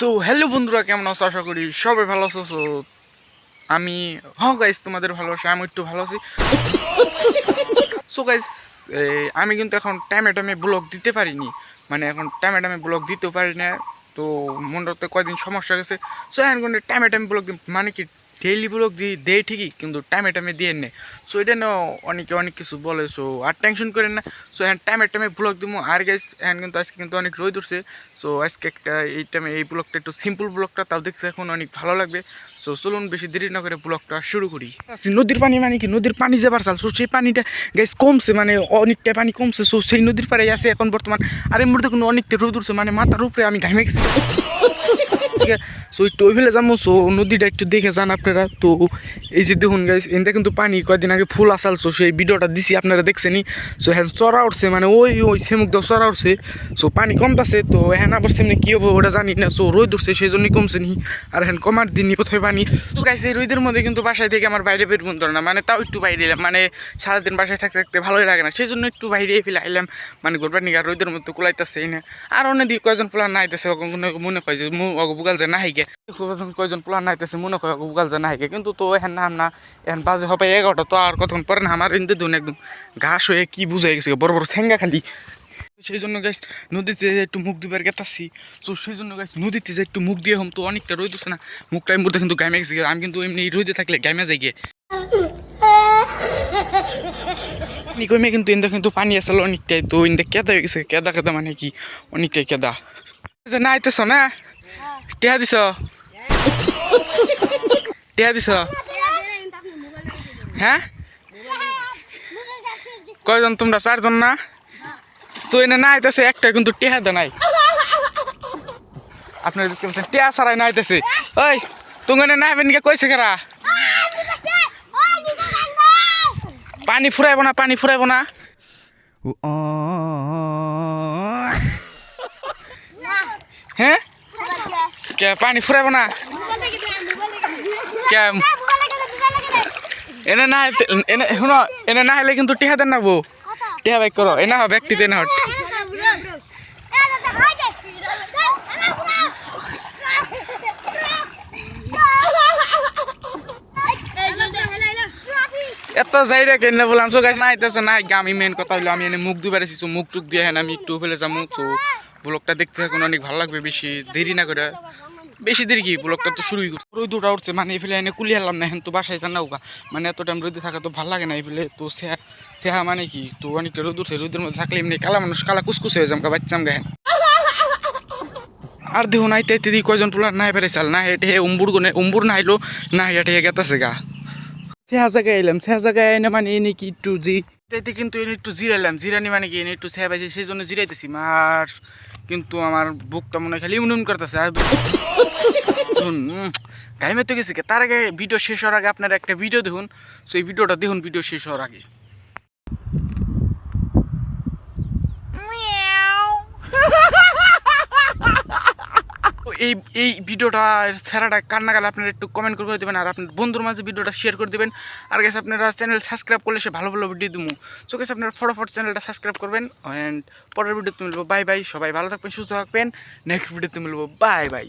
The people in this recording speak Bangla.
সো হ্যালো বন্ধুরা, কেমন আছো? আশা করি সবাই ভালো আছো। সো আমি হ্যাঁ গাইস তোমাদের ভালোবাসা আমি একটু ভালো আছি। সো গাইস আমি কিন্তু এখন টাইমে টাইমে ব্লগ দিতে পারিনি। মানে এখন টাইমে টাইমে ব্লগ দিতেও পারি না। তো, মনটাতে কয়দিন সমস্যা গেছে। সো এখন টাইমে টাইমে ব্লগ মানে কি ডেইলি ব্লগ দিই দেয় ঠিকই কিন্তু টাইমে টাইমে দিয়ে নেই। সো এটা না অনেকে অনেক কিছু বলে সো আর টেনশন করেন না। সো এখন টাইমে টাইমে ব্লগ দিব আর গাইস এখন কিন্তু আজকে কিন্তু অনেক রোদ উঠছে। সো আজকে একটা এই টাইমে এই ব্লগটা একটু সিম্পল ব্লগটা তাও দেখতে এখন অনেক ভালো লাগবে। সো চলুন বেশি দেরি না করে ব্লগটা শুরু করি। আচ্ছা, নদীর পানি মানে কি? নদীর পানি যাবার চাল। সো সেই পানিটা গাইস কমছে মানে অনেকটা পানি কমছে। সো সেই নদীর পাড়ে আছে এখন বর্তমান। আর এই মুহূর্তে কিন্তু অনেকটা রোদ উঠছে মানে মাথার উপরে আমি ঘামে গেছি। আছে সো একটু ওই ফেলে যাব সো নদীটা একটু দেখে যান আপনারা। তো এই যে দেখুন গাইস এনতে কিন্তু পানি কয়েকদিন আগে ফুল আসাল সো সেই ভিডিওটা দিছি আপনারা দেখছেনি সো হ্যাঁ চড়া উঠছে মানে ওই ওই সেমুক দাও চড়া উঠছে। সো পানি কমতাছে, তো হ্যাঁ আবার সেমনি কী হব ওটা জানি না। সো রোদ উঠছে সেই জন্যই কমছে নি আর হ্যাঁ কমার দিন কোথায় পানি। সো গাইস এই রোদের মধ্যে কিন্তু বাসায় থেকে আমার বাইরে বের বন্ধ না। মানে তাও একটু বাইরে এলাম মানে সারাদিন বাসায় থাকতে থাকতে ভালোই লাগে না। সেই জন্য একটু বাইরে ফেলে আইলাম। মানে গোরবার আর রোদের মধ্যে কুলাইতেছে না। আর অনেক কয়জন পোলা নাইতেছে মনে হয় যে অগ বুগাল যে নাহিকে কয়জন প্লান নাইতেছে, মনে অগ বুগাল যে নাহিকে কিন্তু তো এখন নাম না এখন বাজে হবে এগারোটা, তো আর কতক্ষণ পরে না আমার ইন্দে দুন একদম ঘাস হয়ে কি বুঝাই গেছে বড় বড় ঠেঙ্গা খালি। সেই জন্য গাছ নদীতে একটু মুখ দিবার গেতাছি, তো সেই জন্য গাছ নদীতে যে একটু মুখ দিয়ে হম তো অনেকটা উঠছে না। মুখটা এই মুহূর্তে কিন্তু গামে গেছে আমি কিন্তু এমনি রোদে থাকলে গামে যাই গিয়ে। পানি কিন্তু ইন্দা কিন্তু পানি আসলে অনেকটাই, তো ইন্দা কেদা হয়ে গেছে, কেদা কেদা মানে কি? অনেকটাই কেদা। যে না আইতেছ না? টেহা দিছ? টেহা দিছ? হ্যাঁ কয়জন তোমরা চারজন না? এনে না আইতেছে একটা কিন্তু টেহা দে নাই। আপনার দেখতে পাচ্ছেন টেহা ছাড়াই না আইতেছে ওই তুমি না কে কইছে কেরা? পানি ফুরাইব না পানি ফুরাইব না। হ্যাঁ কে, পানি ফুরাইব না? কে এনে না এনে, শুনো, এনে না হলে কিন্তু টিহা দেন না বউ টিহা বাইক করো এনা হবে ব্যক্তি দেন হট এত যাই রে কেন বললাম সো গাছ না আইতেছে না আমি মেন কথা হলো, আমি এনে মুখ দুবার এসেছি মুখ টুক দিয়ে হ্যাঁ আমি একটু ফেলে যাব তো ব্লগটা দেখতে এখন অনেক ভালো লাগবে বেশি, দেরি না করে। বেশি দেরি কি, ব্লগটা তো শুরুই করছে। রোদ উঠা উঠছে মানে এই ফেলে এনে কুলি হারলাম না, এখন তো বাসায় যান না মানে এত টাইম রোদে থাকা তো ভালো লাগে না এই ফেলে, তো সেহা সেহা মানে কি, তো অনেকটা রোদ উঠছে, রোদের মধ্যে থাকলে এমনি কালা মানুষ কালা কুসকুস হয়ে যাম বাচ্চাম গায়ে আর দেখুন নাই আইতে দিই কয়জন পোলা নাই পেরে চাল না হেঁটে হে উম্বুর গুনে উম্বুর না আইলো না হেঁটে হে গেতাছে গা। সেহা জায়গায় এলাম সেহা জায়গায় এনে মানে এনে কি একটু জি এতে কিন্তু এনে একটু জিরাইলাম। জিরানি মানে কি, এনে একটু সেহা আছে সেই জন্য জিরাইতেছি। আর কিন্তু আমার বুকটা মনে খালি উনুন করতেছে। আর গাইমে তো গেছে তার আগে ভিডিও শেষ হওয়ার আগে আপনারা একটা ভিডিও দেখুন। সেই ভিডিওটা দেখুন ভিডিও শেষ হওয়ার আগে তো এই এই ভিডিওটা সেরাটা কান্না গেলে আপনারা একটু কমেন্ট করে দেবেন আর আপনার বন্ধুর মাঝে ভিডিওটা শেয়ার করে দেবেন। আর গেছে আপনারা চ্যানেল সাবস্ক্রাইব করলে সে ভালো ভালো ভিডিও দেবো সো গেছে আপনারা ফটোফট চ্যানেলটা সাবস্ক্রাইব করবেন অ্যান্ড পরের ভিডিও তুমি বলব বাই বাই সবাই ভালো থাকবেন, সুস্থ থাকবেন। নেক্সট ভিডিও তুমি মিলবো। Bye bye